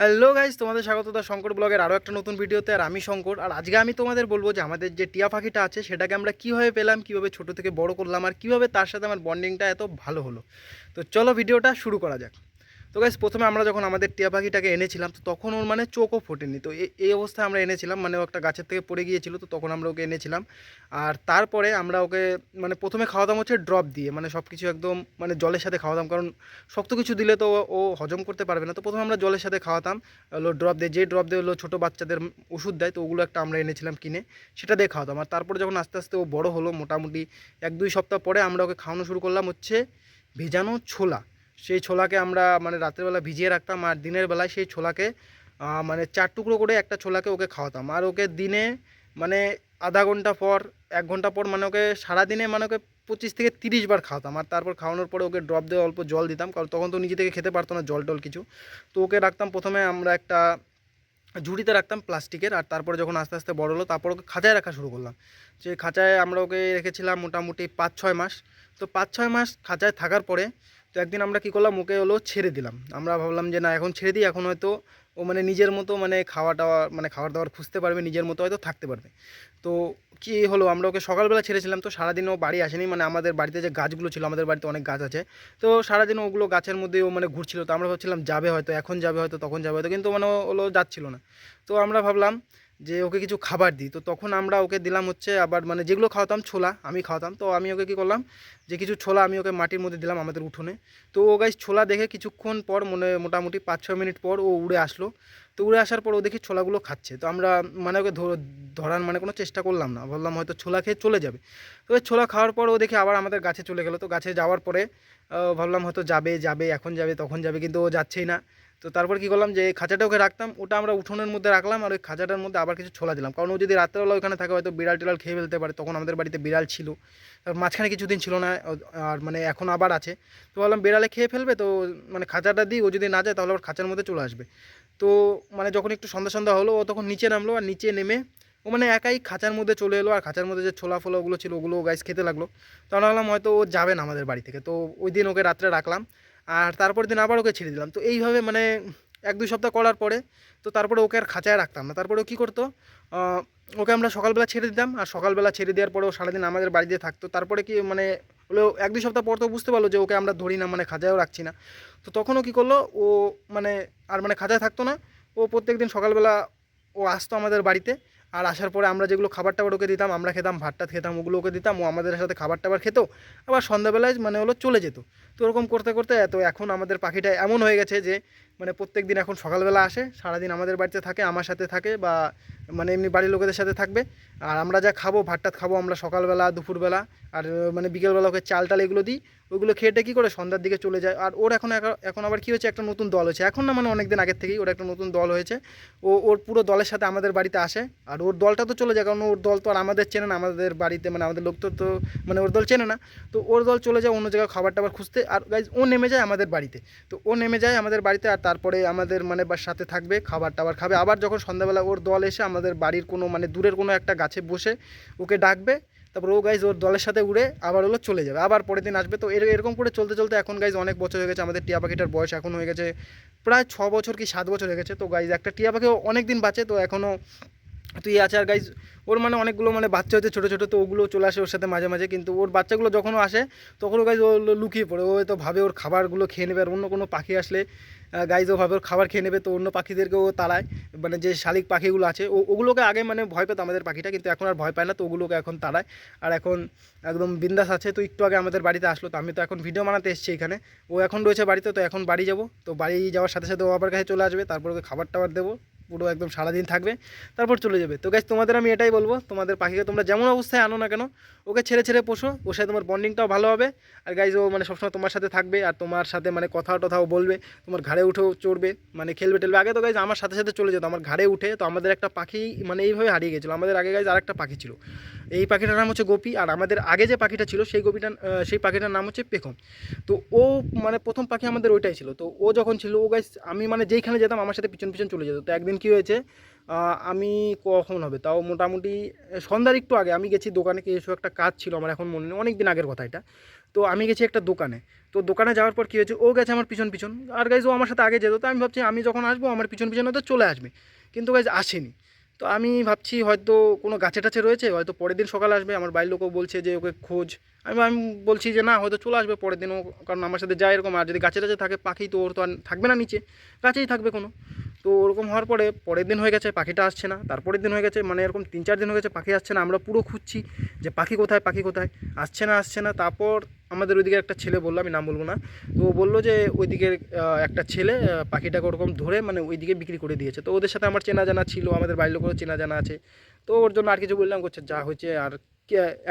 Hello guys তোমাদের স্বাগত দা শঙ্কর ব্লগের আরও একটা নতুন ভিডিওতে, আর আমি শঙ্কর। আর আজকে আমি তোমাদের বলব যে আমাদের যে টিয়া পাখিটা আছে, সেটাকে আমরা কীভাবে পেলাম, কীভাবে ছোট থেকে বড় করলাম, আর কীভাবে তার সাথে আমার বন্ডিংটা এত ভালো হলো। তো চলো ভিডিওটা শুরু করা যাক। তো গাইজ প্রথমে আমরা যখন আমাদের টিয়া পাখিটাকে এনেছিলাম, তো তখন ওর মানে চোখও ফোটেনি। তো এই অবস্থায় আমরা এনেছিলাম মানে ও একটা গাছের থেকে পড়ে গিয়েছিল, তো তখন আমরা ওকে এনেছিলাম। আর তারপরে আমরা ওকে মানে প্রথমে খাওয়াতাম হচ্ছে ড্রপ দিয়ে মানে সব কিছু একদম মানে জলের সাথে খাওয়াতাম কারণ শক্ত কিছু দিলে তো ও- ও হজম করতে পারবে না। তো প্রথমে আমরা জলের সাথে খাওয়াতাম, হলো ড্রপ দিয়ে। যে ড্রপ দিয়ে হলো ছোটো বাচ্চাদের ওষুধ দেয়, তো ওগুলো একটা আমরা এনেছিলাম কিনে, সেটা দিয়ে খাওয়াতাম। আর তারপরে যখন আস্তে আস্তে ও বড় হলো, মোটামুটি এক দুই সপ্তাহ পরে আমরা ওকে খাওয়ানো শুরু করলাম হচ্ছে ভেজানো ছোলা। সেই ছোলাকে আমরা মানে রাত্রেবেলা ভিজিয়ে রাখতাম আর দিনের বেলায় সেই ছোলাকে মানে চার টুকরো করে একটা ছোলাকে ওকে খাওয়াতাম। আর ওকে দিনে মানে আধা ঘণ্টা পর, এক ঘণ্টা পর মানে ওকে সারাদিনে মানে ওকে পঁচিশ থেকে তিরিশ বার খাওয়াতাম। আর তারপর খাওয়ানোর পরে ওকে ড্রপ দিয়ে অল্প জল দিতাম, কারণ তখন তো নিজে থেকে খেতে পারতো না জল টল কিছু। তো ওকে রাখতাম প্রথমে আমরা একটা ঝুড়িতে রাখতাম প্লাস্টিকের, আর তারপরে যখন আস্তে আস্তে বড় হলো তারপর ওকে খাঁচায় রাখা শুরু করলাম। যে খাঁচায় আমরা ওকে রেখেছিলাম মোটামুটি পাঁচ ছয় মাস। তো পাঁচ ছয় মাস খাঁচায় থাকার পরে তো একদিন আমরা কী করলাম, ওকে হলো ছেড়ে দিলাম। আমরা ভাবলাম যে না, এখন ছেড়ে দিই, এখন হয়তো ও মানে নিজের মতো মানে খাওয়া টাওয়া মানে খাবার দাবার খুঁজতে পারবে, নিজের মতো হয়তো থাকতে পারবে। তো কী হলো, আমরা ওকে সকালবেলা ছেড়েছিলাম, তো সারাদিন ও বাড়ি আসেনি মানে আমাদের বাড়িতে যে গাছগুলো ছিল, আমাদের বাড়িতে অনেক গাছ আছে। তো সারাদিন ওগুলো গাছের মধ্যে ও মানে ঘুরছিল, তো আমরা ভাবছিলাম যাবে হয়তো, এখন যাবে হয়তো, তখন যাবে হয়তো, কিন্তু মানে হলো যাচ্ছিল না। তো আমরা ভাবলাম যে ওকে কিছু খাবার দিই। তো তখন আমরা ওকে দিলাম হচ্ছে আবার মানে যেগুলো খাওয়াতাম ছোলা, আমি খাওয়াতাম। তো আমি ওকে কী করলাম যে কিছু ছোলা আমি ওকে মাটির মধ্যে দিলাম আমাদের উঠোনে। তো ও গাছ ছোলা দেখে কিছুক্ষণ পর মনে মোটামুটি পাঁচ ছ মিনিট পর ও উড়ে আসলো। তো উড়ে আসার পর ও দেখি ছোলাগুলো খাচ্ছে। তো আমরা মানে ওকে ধর- ধরার মানে কোনো চেষ্টা করলাম না। বললাম হয়তো ছোলা খেয়ে চলে যাবে। তো ছোলা খাওয়ার পর ও দেখি আবার আমাদের গাছে চলে গেলো। তো গাছে যাওয়ার পরে ভাবলাম হয়তো যাবে যাবে, এখন যাবে, তখন যাবে, কিন্তু ও যাচ্ছেই না। তো তারপর কি করলাম যে খাঁচাটা ওকে রাখতাম। ওটা আমরা উঠোনের মধ্যে রাখলাম আর ওই খাঁচাটার মধ্যে আবার কিছু ছোলা দিলাম। কারণ ও যদি রাত্রেবেলা ওখানে থাকে হয়তো বিড়াল টিড়াল খেয়ে ফেলতে পারে। তখন আমাদের বাড়িতে বিড়াল ছিল। মাঝখানে কিছুদিন ছিল না আর মানে এখন আবার আছে। তো ভাবলাম বিড়ালে খেয়ে ফেলবে। তো মানে খাঁচাটা দিই, ও যদি না যায় তাহলে আবার খাঁচার মধ্যে চলে আসবে। তো মানে যখন একটু সন্ধ্যা সন্ধ্যা হলো, ও তখন নিচে নামলো আর নিচে নেমে ও মানে একাই খাঁচার মধ্যে চলে এলো আর খাঁচার মধ্যে যে ছোলা ফোলা ওগুলো ছিল, ওগুলো গাছ খেতে লাগল। তখন ভাবলাম হয়তো ও যাবে না আমাদের বাড়ি থেকে। তো ওই দিন ওকে রাত্রে রাখলাম আর তারপর দিন আবার ওকে ছেড়ে দিলাম। তো এইভাবে মানে এক দুই সপ্তাহ করার পরে তো তারপরে ওকে আর খাঁচায় রাখতাম না। তারপরে ও কী করতো ওকে আমরা সকালবেলা ছেড়ে দিতাম আর সকালবেলা ছেড়ে দেওয়ার পরে ও সারাদিন আমাদের বাড়িতে থাকতো। তারপরে কি মানে হলো এক দুই সপ্তাহ পর তো বুঝতে পারল যে ওকে আমরা ধরি না মানে খাঁচায়ও রাখছি না। তো তখনও কী করল, ও মানে আর মানে খাঁচায় থাকতো না। ও প্রত্যেকদিন সকালবেলা ও আসতো আমাদের বাড়িতে। আর আসার পরে আমরা যেগুলো খাবার টাবার ওকে দিতাম, আমরা খেতাম ভাত টাত খেতাম, ওগুলো ওকে দিতাম, ও আমাদের সাথে খাবার টাবার খেতো, আবার সন্ধ্যাবেলায় মানে হলো চলে যেত। তো ওরকম করতে করতে এত এখন আমাদের পাখিটা এমন হয়ে গেছে যে মানে প্রত্যেক দিন এখন সকালবেলা আসে, সারাদিন আমাদের বাড়িতে থাকে, আমার সাথে থাকে বা মানে এমনি বাড়ির লোকেদের সাথে থাকবে। আর আমরা যা খাব ভাত টাত খাব আমরা সকালবেলা, দুপুরবেলা, আর মানে বিকেলবেলা ওকে চাল টাল এগুলো দিই ওইগুলো খেয়েটে কী করে সন্ধ্যার দিকে চলে যায়। আর ওর এখন এখন আবার কী হয়েছে, একটা নতুন দল হয়েছে। এখন না মানে অনেক দিন আগের থেকেই ওর একটা নতুন দল হয়েছে। ও, ওর পুরো দলের সাথে আমাদের বাড়িতে আসে, আর ওর দলটা তো চলে যায়, কারণ ওর দল তো আর আমাদের চেনে না, আমাদের বাড়িতে মানে আমাদের লোক তো তো মানে ওর দল চেনে না। তো ওর দল চলে যায় অন্য জায়গায় খাবার টাবার খুঁজতে। আর গাইজ ও নেমে যায় আমাদের বাড়িতে। তো ও নেমে যায় আমাদের বাড়িতে আর তারপরে আমাদের মানে সাথে থাকবে, খাবার টাবার খাবে। আবার যখন সন্ধ্যাবেলা ওর দল এসে আমাদের বাড়ির কোনো মানে দূরের কোনো একটা গাছে বসে ওকে ডাকবে, তারপর ও গাইজ ওর দলের সাথে উড়ে আবার হলো চলে যাবে। আবার পরের দিন আসবে। তো এর- এরকম করে চলতে চলতে এখন গাইজ অনেক বছর হয়ে গেছে, আমাদের টিয়া পাখিটার বয়স এখন হয়ে গেছে প্রায় ছ বছর কি সাত বছর হয়ে গেছে। তো গাইজ একটা টিয়া পাখিও অনেক দিন বাঁচে, তো এখনও তুই আছে আর গাইজ ওর মানে অনেকগুলো মানে বাচ্চা হচ্ছে ছোটো ছোটো, তো ওগুলো চলে আসে ওর সাথে মাঝে মাঝে, কিন্তু ওর বাচ্চাগুলো যখনও আসে, তখনও গাইজ ও লুকিয়ে পড়ে। ও তো ভাবে ওর খাবারগুলো খেয়ে নেবে, আর অন্য কোনো পাখি আসলে গাইজ ও ভাবে ওর খাবার খেয়ে নেবে, তো অন্য পাখিদেরকে ও তাড়ায়। মানে যে শালিক পাখিগুলো আছে, ও ওগুলোকে আগে মানে ভয় পেত আমাদের পাখিটা, কিন্তু এখন আর ভয় পায় না, তো ওগুলোকে এখন তাড়ায়। আর এখন একদম বিন্দাস আছে, তো একটু আগে আমাদের বাড়িতে আসলো, তো আমি তো এখন ভিডিও বানাতে এসেছি এখানে। ও এখন রয়েছে বাড়িতে, তো এখন বাড়ি যাব। তো বাড়ি যাওয়ার সাথে সাথে ও আবার কাছে চলে আসবে, তারপর ওকে খাবার টাবার দেবো। পুরো একদম সারাদিন থাকবে, তারপর চলে যাবে। তো গাইজ তোমাদের আমি এটাই বলব, তোমাদের পাখিকে তোমরা যেমন অবস্থায় আনো না কেন, ওকে ছেড়ে ছেড়ে পোষো ওর সাথে তোমার বন্ডিংটাও ভালো হবে। আর গাইজ ও মানে সবসময় তোমার সাথে থাকবে আর তোমার সাথে মানে কথা টথাও বলবে, তোমার ঘাড়ে উঠেও চড়বে মানে খেলবে টেলবে। আগে তো গাইজ আমার সাথে সাথে চলে যেত, আমার ঘাড়ে উঠে তো আমাদের একটা পাখি মানে এইভাবে হারিয়ে গেছিল। আমাদের আগে গাইজ আর একটা পাখি ছিল। এই পাখিটার নাম হচ্ছে গোপী, আর আমাদের আগে যে পাখিটা ছিল, সেই গোপীটার সেই পাখিটার নাম হচ্ছে পেখম। তো ও মানে প্রথম পাখি আমাদের ওইটাই ছিল। তো ও যখন ছিল, ও গাইজ আমি মানে যেইখানে যেতাম, আমার সাথে পিছন পিছন চলে যেত। তো একদিন কী হয়েছে? আমি কখন হবে? তাও মোটামুটি, সন্ধ্যার একটু আগে আমি গেছি দোকানে কি এসব একটা কাজ ছিল আমার এখন মনে নেই অনেক দিন আগের কথা এটা। তো আমি গেছি একটা দোকানে। তো দোকানে যাওয়ার পর কী হয়েছে? ও গেছে আমার পিছন পিছন। আর গাইজ ও আমার সাথে আগে যেত, তো আমি ভাবছি, আমি যখন আসব আমার পিছন পিছন হয়তো চলে আসবে। কিন্তু গাইজ আসেনি। তো আমি ভাবছি, হয়তো কোনো গাছে টাছে রয়েছে, হয়তো পরের দিন সকাল আসবে, আমার বাড়ির লোকও বলছে যে ওকে খোঁজ। আমি আমি বলছি যে না, হয়তো চলে আসবে পরের দিনও কারণ আমার সাথে যায় এরকম, আর যদি গাছে টাছে থাকে পাখি, তো ওর তো আর থাকবে না নিচে। গাছেই থাকবে কোনো। তো ওরকম হওয়ার পরে পরের দিন হয়ে গেছে পাখিটা আসছে না। তারপরের দিন হয়ে গেছে মানে এরকম তিন চার দিন হয়ে গেছে পাখি আসছে না। আমরা পুরো খুঁজছি যে পাখি কোথায় পাখি কোথায়। আসছে না আসছে না। তারপর আমাদের ওইদিকে একটা ছেলে বলল, আমি নাম বলব না। তো ও বলল যে ওইদিকে একটা ছেলে পাখিটাকে ওরকম ধরে মানে ওইদিকে বিক্রি করে দিয়েছে। তো ওদের সাথে আমার চেনা জানা ছিল, আমাদের বাড়ির লোকেরও চেনা জানা আছে। তো ওর জন্য আর কিছু বললাম, করছে যা হয়েছে আর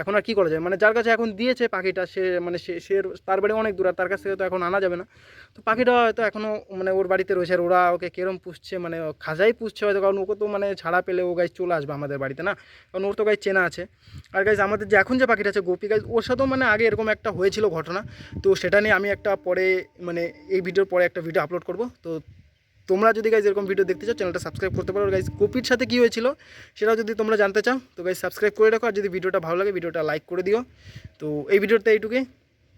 এখন আর কী করা যায়? মানে যার কাছে এখন দিয়েছে পাখিটা, সে মানে সে সে তার বাড়ি অনেক দূর, আর তার কাছ থেকে তো এখন আনা যাবে না। তো পাখিটা হয়তো এখনও মানে ওর বাড়িতে রয়েছে, আর ওরা ওকে কেরম পুষছে মানে খাজাই পুষছে হয়তো, কারণ ওকে তো মানে ছাড়া পেলে ও গাছ চলে আসবে আমাদের বাড়িতে, না? কারণ ওর তো গাছ চেনা আছে। আর গাইজ আমাদের যে এখন যে পাখিটা আছে, গোপী গাইজ ওর সাথেও মানে আগে এরকম একটা হয়েছিল ঘটনা। তো সেটা নিয়ে আমি একটা পরে মানে এই ভিডিওর পরে একটা ভিডিও আপলোড করব। তো তোমরা যদি গাইজ এরকম ভিডিও দেখতে চাও চ্যানেলটা সাবস্ক্রাইব করতে পারো। গাইজ গোপির সাথে কী হয়েছিল সেটাও যদি তোমরা জানতে চাও, তো গাইজ সাবস্ক্রাইব করে রাখো। আর যদি ভিডিওটা ভালো লাগে ভিডিওটা লাইক করে দিও। তো এই ভিডিওতে এইটুকুই।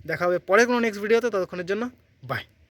দেখা হবে পরে কোনো নেক্সট ভিডিওতে ততক্ষণের জন্য বাই